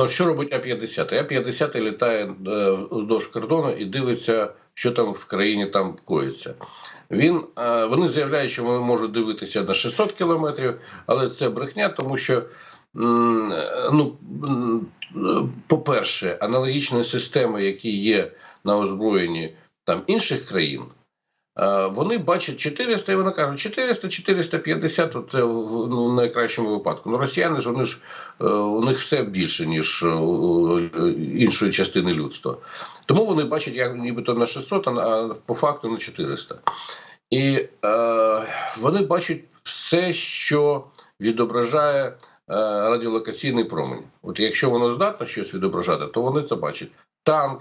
Ну, що робить А-50? А-50 літає е, вздовж кордону і дивиться, що там в країні там коїться. Він, е, вони заявляють, що вони можуть дивитися на 600 кілометрів, але це брехня, тому що, ну, по-перше, аналогічні системи, які є на озброєнні там інших країн, вони бачать 400, і вони кажуть, 400, 450, то це ну, в найкращому випадку. Ну, росіяни ж вони ж е, у них все більше, ніж е, е, іншої частини людства. Тому вони бачать як нібито на 600, а по факту на 400. І е, вони бачать все, що відображає е, радіолокаційний промінь. От якщо воно здатно щось відображати, то вони це бачать. Танк,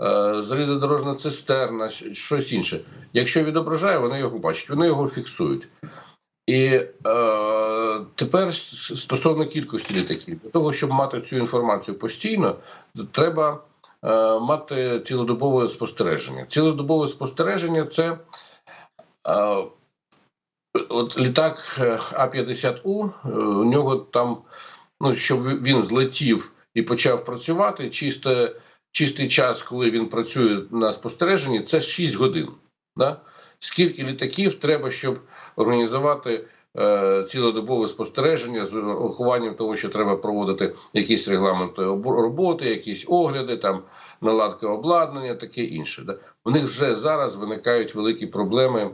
е, залізодорожна цистерна, щось інше. Якщо відображає, вони його бачать, вони його фіксують. І е, тепер стосовно кількості літаків, для того, щоб мати цю інформацію постійно, треба е, мати цілодобове спостереження. Цілодобове спостереження це е, от літак е, А-50У, е, у нього там, ну, щоб він злетів і почав працювати, чисто, чистий час, коли він працює на спостереженні, це 6 годин. Да? Скільки літаків треба, щоб організувати е, цілодобове спостереження з урахуванням того, що треба проводити якісь регламенти обо- роботи, якісь огляди, там наладка обладнання, таке інше. Да? У них вже зараз виникають великі проблеми е,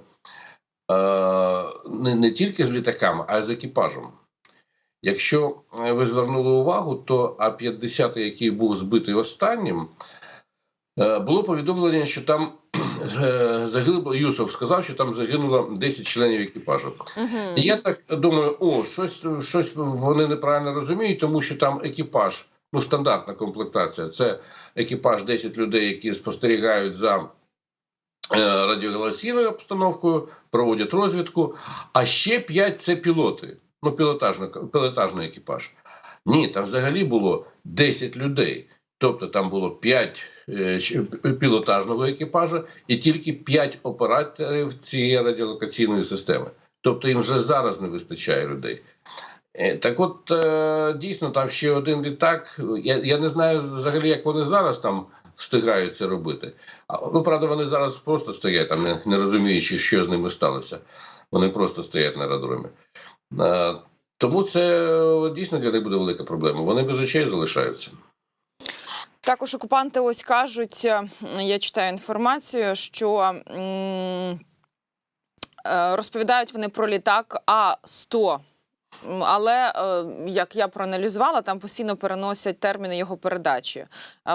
не, не тільки з літаками, а й з екіпажем. Якщо е, ви звернули увагу, то А-50, який був збитий останнім, е, було повідомлення, що там е, загинуло, Юсов сказав, що там загинуло 10 членів екіпажу. Угу. І я так думаю, о, щось, щось вони неправильно розуміють, тому що там екіпаж, ну стандартна комплектація. Це екіпаж 10 людей, які спостерігають за радіогалаційною обстановкою, проводять розвідку. А ще 5 це пілоти. Ну, пілотажний, екіпаж. Ні, там взагалі було 10 людей. Тобто там було 5 е, пілотажного екіпажу і тільки 5 операторів цієї радіолокаційної системи. Тобто їм вже зараз не вистачає людей. Е, Так от е, дійсно там ще один літак. Я, я не знаю взагалі, як вони зараз там встигають це робити. Ну, правда, вони зараз просто стоять там, не, не розуміючи, що з ними сталося. Вони просто стоять на аеродромі. Е, Тому це е, дійсно для них буде велика проблема. Вони без очей залишаються. Також окупанти ось кажуть, е, я читаю інформацію, що розповідають вони про літак А-100. М, Але е, як я проаналізувала, там постійно переносять терміни його передачі.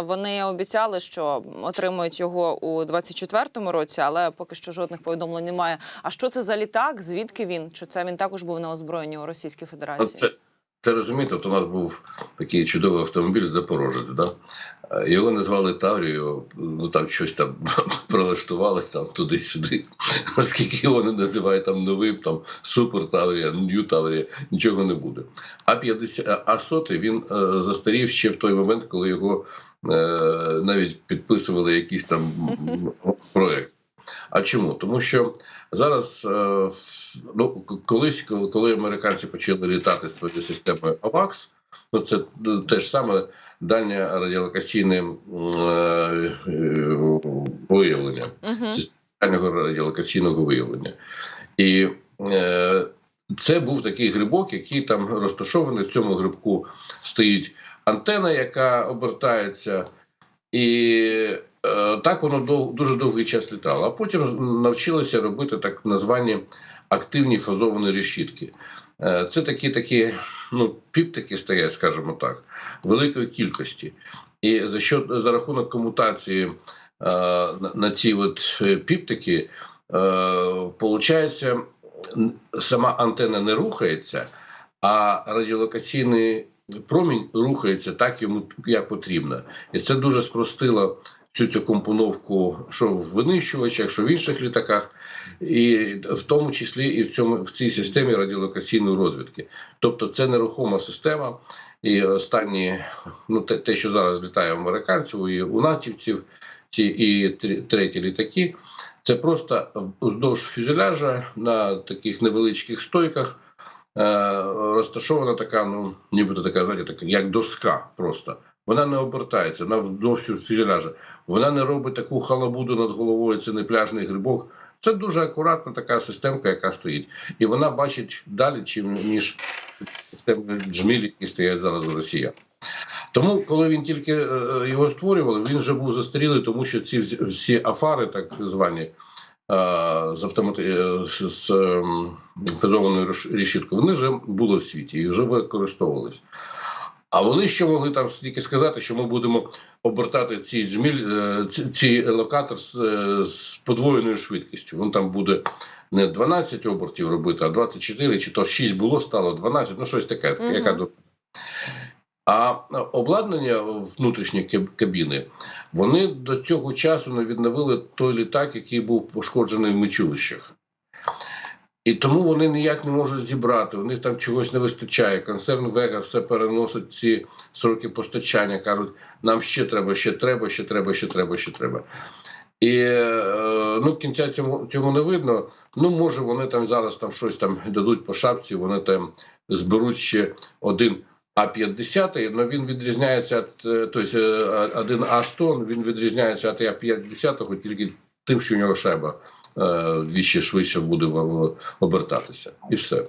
Вони обіцяли, що отримують його у 24-му році, але поки що жодних повідомлень немає. А що це за літак? Звідки він? Чи це він також був на озброєнні у Російській Федерації? Це, це розумієте, от у нас був такий чудовий автомобіль Запорожець. Да? Е, Його назвали Таврією, ну там щось там прилаштували там туди-сюди. Оскільки його не називають там новим, там Супер Таврія, Нью Таврія, нічого не буде. А 50 а сотий він е, застарів ще в той момент, коли його е, навіть підписували якийсь там проект. А чому? Тому що зараз, е, ну колись, коли коли американці почали літати своєю системою AVAX, ну це ну, те ж саме дальнє радіолокаційне е, е, виявлення дальнього радіолокаційного виявлення. І е, це був такий грибок, який там розташований. В цьому грибку стоїть антена, яка обертається, і е, так воно дов, дуже довгий час літало. А потім навчилося робити так звані активні фазовані решітки. Е, це такі такі, ну, піптики стоять, скажімо так, великої кількості. І за що за рахунок комутації е, на, ці от е, піптики, е, получається, сама антенна не рухається, а радіолокаційний промінь рухається так йому як потрібно. І це дуже спростило всю цю компоновку, що в винищувачах, що в інших літаках, і в тому числі і в цьому в цій системі радіолокаційної розвідки. Тобто це нерухома система. І останні, ну те, те, що зараз літає у американців і у натівців, ці і треті літаки, це просто вздовж фюзеляжа на таких невеличких стойках розташована така, ну нібито така, знаєте, така, як доска просто. Вона не обертається, вона вдовж ляже. Вона не робить таку халабуду над головою, це не пляжний грибок. Це дуже акуратна така системка, яка стоїть. І вона бачить далі, чим ніж системи джміль, які стоять зараз у Росія. Тому, коли він тільки е, його створювали, він вже був застарілий, тому що ці всі- афари, так звані, е, з автомати... е, з- ем, фазованою реш- решіткою, вони вже були в світі і вже використовувались. А вони ще могли там тільки сказати, що ми будемо обертати ці джміль, е, ці, локатор з, е, з подвоєною швидкістю. Він там буде не 12 обертів робити, а 24, чи то 6 було, стало 12, ну щось таке, Мгм. яка до. А обладнання внутрішні каб- кабіни, вони до цього часу не відновили той літак, який був пошкоджений в мечовищах. І тому вони ніяк не можуть зібрати. У них там чогось не вистачає. Концерн Вега все переносить ці сроки постачання. кажуть, нам ще треба, ще треба, ще треба, ще треба, ще треба. І е, ну, кінця цьому, цьому не видно. Ну, може, вони там зараз там щось там дадуть по шапці, вони там зберуть ще один А-50, але він відрізняється від, е, тобто е, один А-100, він відрізняється від А-50 тільки тим, що у нього шайба е, двічі швидше буде обертатися. І все.